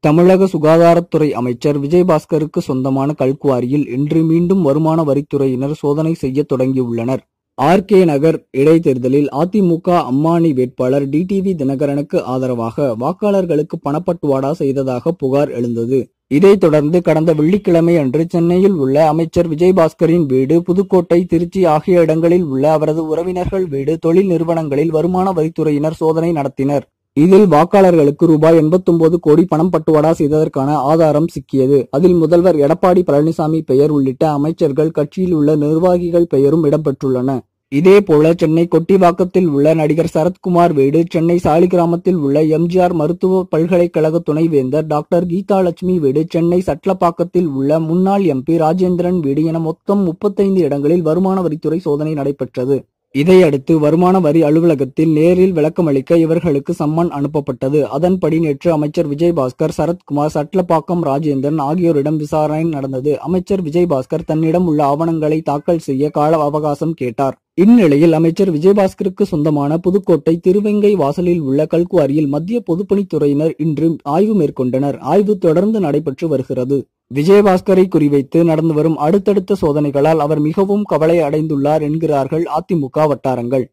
தமிழக சுகாதாரத்துறை அமைச்சர் விஜயபாஸ்கருக்கு சொந்தமான கல்குவாரியில் இன்று மீண்டும் வருமான வரித்துறையினர் சோதனை செய்ய தொடங்கியுள்ளனர். ஆர். கே. நகர் இடைத்தேர்தலில் அதிமுக அம்மானி வேட்பாளர் டிடிவி தினகரனுக்கு ஆதரவாக வாக்காளர்களுக்கு பணப்பட்டுவாடா செய்ததாக புகார் எழுந்தது. இதைத் தொடர்ந்து கடந்த வெள்ளிக்கிழமை அன்று சென்னையில் உள்ள அமைச்சர் விஜயபாஸ்கரின் வீடு புதுக்கோட்டை திருச்சி ஆகிய இடங்களில் உள்ள அவரது உறவினர்கள் வீடு தொழில் நிறுவனங்களில் வருமான வரித்துறையினர் சோதனை நடத்தினர். இதில் வாக்காளர்களுக்கு ரூபாய் 89 கோடி பணம் பட்டுவாடா செய்ததற்கான ஆதாரம் சிக்கியது. அதில் முதல்வர் எடப்பாடி பழனிசாமி பெயர் உள்ளிட்ட அமைச்சர்கள் கட்சியில் உள்ள நிர்வாகிகள் பெயரும் இடம்பெற்றுள்ளன. இதேபோல சென்னை கொட்டிவாக்கத்தில் உள்ள நடிகர் சரத்குமார் வீடு சென்னை சாலிகிராமத்தில் உள்ள எம்ஜிஆர் மருத்துவ பல்கலைக்கழக துணைவேந்தர் டாக்டர் கீதா லட்சுமி வீடு சென்னை சட்லப்பாக்கத்தில் உள்ள முன்னாள் எம்பி ராஜேந்திரன் வீடு என மொத்தம் முப்பத்தைந்து இடங்களில் வருமான வரித்துறை சோதனை நடைபெற்றது. இதையடுத்து வருமான வரி அலுவலகத்தில் நேரில் விளக்கமளிக்க இவர்களுக்கு சம்மன் அனுப்பப்பட்டது. அதன்படி நேற்று அமைச்சர் விஜயபாஸ்கர் சரத்குமார் சட்லப்பாக்கம் ராஜேந்திரன் ஆகியோரிடம் விசாரணை நடந்தது. அமைச்சர் விஜயபாஸ்கர் தன்னிடம் உள்ள ஆவணங்களை தாக்கல் செய்ய கால அவகாசம் கேட்டார். இந்நிலையில் அமைச்சர் விஜயபாஸ்கருக்கு சொந்தமான புதுக்கோட்டை திருவெங்கை வாசலில் உள்ள கல்குவாரியில் மத்திய பொதுப்பணித்துறையினர் இன்று ஆய்வு மேற்கொண்டனர். ஆய்வு தொடர்ந்து நடைபெற்று வருகிறது. விஜயபாஸ்கரை குறிவைத்து நடந்து வரும் அடுத்தடுத்த சோதனைகளால் அவர் மிகவும் கவலை அடைந்துள்ளார் என்கிறார்கள் அதிமுக வட்டாரங்கள்.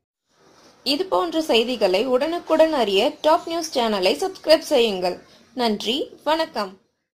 இது போன்ற செய்திகளை உடனுக்குடன் அறிய டாப் நியூஸ் சேனலை சப்ஸ்கிரைப் செய்யுங்கள். நன்றி வணக்கம்.